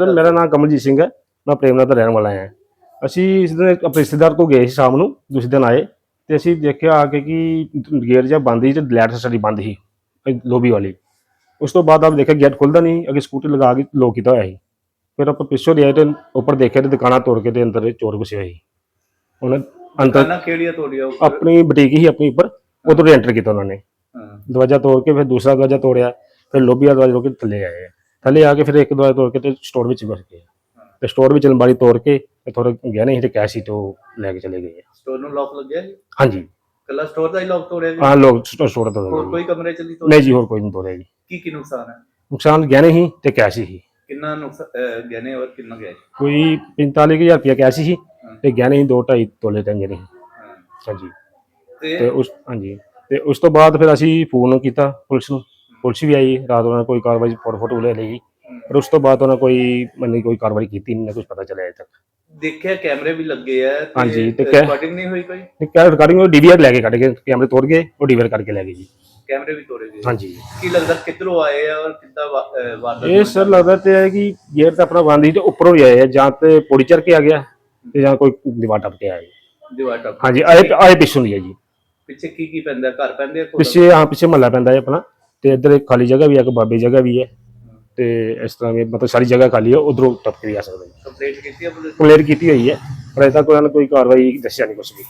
Sir ਮੇਰਾ ਨਾਮ ਕਮਲਜੀਤ ਸਿੰਘ ਹੈ। ਮੈਂ ਪ੍ਰੇਮਨਗਰ ਦਾ ਰਹਿਣ ਵਾਲਾ ਹਾਂ। ਅਸੀਂ ਇਸ ਦਿਨ ਆਪਣੇ ਰਿਸ਼ਤੇਦਾਰ ਤੋਂ ਗਏ ਸੀ ਸ਼ਾਮ ਨੂੰ ਦੂਸਰੇ ਦਿਨ ਆਏ ਤੇ ਅਸੀਂ ਦੇਖਿਆ ਆ ਕੇ ਕਿ ਗੇਟ ਜਿਹਾ ਬੰਦ ਸੀ ਤੇ ਲਾਈਟ ਸਾਡੀ ਬੰਦ ਸੀ ਲੋਬੀ ਵਾਲੀ। ਉਸ ਤੋਂ ਬਾਅਦ ਆਪ ਦੇਖਿਆ ਗੇਟ ਖੁੱਲਦਾ ਨਹੀਂ ਅੱਗੇ ਸਕੂਟਰ ਲਗਾ ਕੇ ਲੋਕ ਕੀਤਾ ਹੋਇਆ ਸੀ। ਫਿਰ ਆਪਾਂ ਪਿੱਛੋਂ ਦੇ ਆਏ ਤੇ ਉੱਪਰ ਦੇਖਿਆ ਤੇ ਦੁਕਾਨਾਂ ਤੋੜ ਕੇ ਤੇ ਅੰਦਰ ਚੋਰ ਘੁਸੇ ਹੋਏ ਸੀ। ਉਹਨਾਂ ਅੰਦਰ ਕਿਹੜੀਆਂ ਉੱਪਰ? ਆਪਣੀ ਬੁਟੀਕ ਹੀ ਆਪਣੀ ਉੱਪਰ ਉਧਰ ਐਂਟਰ ਕੀਤਾ ਉਹਨਾਂ ਨੇ। ਦਰਵਾਜ਼ਾ ਤੋੜ ਕੇ ਫਿਰ ਦੂਸਰਾ ਦਰਵਾਜ਼ਾ ਤੋੜਿਆ ਫਿਰ ਲੋਬੀ ਵਾਲਾ ਦਰਵਾਜ਼ਾ ਤੋੜ ਕੇ ਥੱਲੇ ਆਏ। ਥੱਲੇ ਆ ਕੇ ਫਿਰ ਇੱਕ ਦਰਵਾਜ਼ਾ ਤੋੜ ਕੇ ਤੇ ਸਟੋਰ ਵਿੱਚ ਘੁਸ ਗਏ ਤੇ ਸਟੋਰ ਵਿੱਚ ਅਲਮਾਰੀ ਤੋੜ ਕੇ ਤੇ ਥੋੜਾ ਗਹਿਣੇ ਸੀ ਤੇ ਕੈਸ਼ ਸੀ ਤੇ ਉਹ ਲੈ ਕੇ ਚਲੇ ਗਏ ਆ। ਸਟੋਰ ਨੂੰ ਲੌਕ ਲੱਗਿਆ ਜੀ? ਹਾਂਜੀ। ਕੱਲਾ ਸਟੋਰ ਦਾ ਹੀ ਲੌਕ ਤੋੜਿਆ ਜੀ? ਹਾਂ ਲੋਕ ਸਟੋਰ ਸਟੋਰ ਤੋਂ ਹੋਰ ਕੋਈ ਕਮਰੇ ਚ ਨਹੀਂ ਤੋੜਿਆ? ਨਹੀਂ ਜੀ ਹੋਰ ਕੋਈ ਨਹੀਂ ਤੋੜਿਆ ਜੀ। ਕੀ ਕੀ ਨੁਕਸਾਨ ਹੈ? ਨੁਕਸਾਨ ਗਹਿਣੇ ਸੀ ਤੇ ਕੈਸ਼ ਹੀ ਕਿੰਨਾ ਨੁਕਸਾਨ ਗਹਿਣੇ ਔਰ ਕਿੰਨਾ ਗਿਆ ਜੀ? ਕੋਈ 45000 ਰੁਪਇਆ ਕੈਸ਼ ਹੀ। ਤੇ ਗਹਿਣੇ ਸੀ 2.5 ਤੋਲੇ ਤੇ ਗਹਿਣੇ ਸੀ ਹਾਂ। ਹਾਂਜੀ। ਤੇ ਤੇ ਉਸ ਹਾਂਜੀ। ਤੇ ਉਸ ਤੋਂ ਬਾਅਦ ਫਿਰ ਅਸੀਂ ਫੋਨ ਕੀਤਾ ਪੁਲਿਸ ਨੂੰ। ਪੁਲਿਸ ਵੀ ਆਈ ਰਾਤ ਉਹਨਾਂ ਨੇ ਕੋਈ ਕਾਰਵਾਈ ਫੋਟੋ ਫੋਟੋ ਲੈ ਲਈ। ਪਰ ਉਸ ਤੋਂ ਬਾਅਦ ਉਹਨਾਂ ਕੋਈ ਮੈਨੂੰ ਕੋਈ ਕਾਰਵਾਈ ਕੀਤੀ ਨਹੀਂ ਨਾ ਕੁਝ ਪਤਾ ਚੱਲਿਆ ਅਜੇ ਤੱਕ। ਦੇਖਿਆ ਕੈਮਰੇ ਵੀ ਲੱਗੇ ਆ ਹਾਂਜੀ, ਤੇ ਕੈ- ਰਿਕਾਰਡਿੰਗ ਨਹੀਂ ਹੋਈ ਕੋਈ? ਤੇ ਕੈ ਰਿਕਾਰਡਿੰਗ ਉਹ ਡੀਵੀਆਰ ਲੈ ਕੇ ਕੱਢ ਕੇ ਕੈਮਰੇ ਤੋੜ ਗਏ ਉਹ ਡੀਵੀਆਰ ਕਰਕੇ ਲੈ ਗਏ ਜੀ। ਕੈਮਰੇ ਵੀ ਤੋੜੇ ਗਏ। ਹਾਂਜੀ। ਕੀ ਲੱਗਦਾ ਕਿੱਧਰੋਂ ਆਏ ਆ ਔਰ ਕਿੱਦਾਂ ਵਾ- ਅਹ ਵਾਰਦਾਤ ਇਹ ਸਰ ਲੱਗਦਾ ਤੇ ਹੈ ਕਿ ਗੇਟ ਤਾਂ ਆਪਣਾ ਬੰਦ ਸੀ ਤੇ ਉੱਪਰੋਂ ਹੀ ਆਏ ਆ ਜਾਂ ਤੇ ਪੌੜੀ ਚੜ ਕੇ ਆ ਗਿਆ ਤੇ ਜਾਂ ਕੋਈ ਦੀਵਾਰ ਟੱਪ ਕੇ ਆਇਆ ਜੀ। ਦੀਵਾਰ ਟੱਪ ਹਾਂਜੀ ਆਏ ਆਏ ਪਿੱਛੋਂ ਦੀ ਹੈ ਜੀ। ਪਿੱਛੇ ਕੀ ਕੀ ਪੈਂਦਾ? ਘਰ ਪੈਂਦੇ ਆ ਕੋਲ? ਪਿੱਛੇ ਹਾਂ ਪਿੱਛੇ ਮਹੱਲਾ ਪੈਂਦਾ ਹੈ ਆਪਣਾ। ਤੇ ਇੱਧਰ ਇੱਕ ਖਾਲੀ ਜਗ੍ਹਾ ਵੀ ਹੈ ਇੱਕ ਬਾਬੇ ਜਗ੍ਹਾ ਵੀ ਹੈ। ਤੇ ਇਸ ਤਰ੍ਹਾਂ ਵੀ ਮਤਲਬ ਸਾਰੀ ਜਗ੍ਹਾ ਖਾਲੀ ਹੈ ਉਧਰੋਂ ਟੱਪ ਕੇ ਵੀ ਆ ਸਕਦਾ ਜੀ ਕੰਪਲੇਂਟ ਕੀਤੀ ਆ ਪੁਲਿਸ? ਕੰਪਲੇਂਟ ਕੀਤੀ ਹੋਈ ਹੈ ਪਰ ਅਜੇ ਤੱਕ ਉਹਨਾਂ ਨੇ ਕੋਈ ਕਾਰਵਾਈ ਦੱਸਿਆ ਨਹੀਂ ਕੁਛ ਵੀ।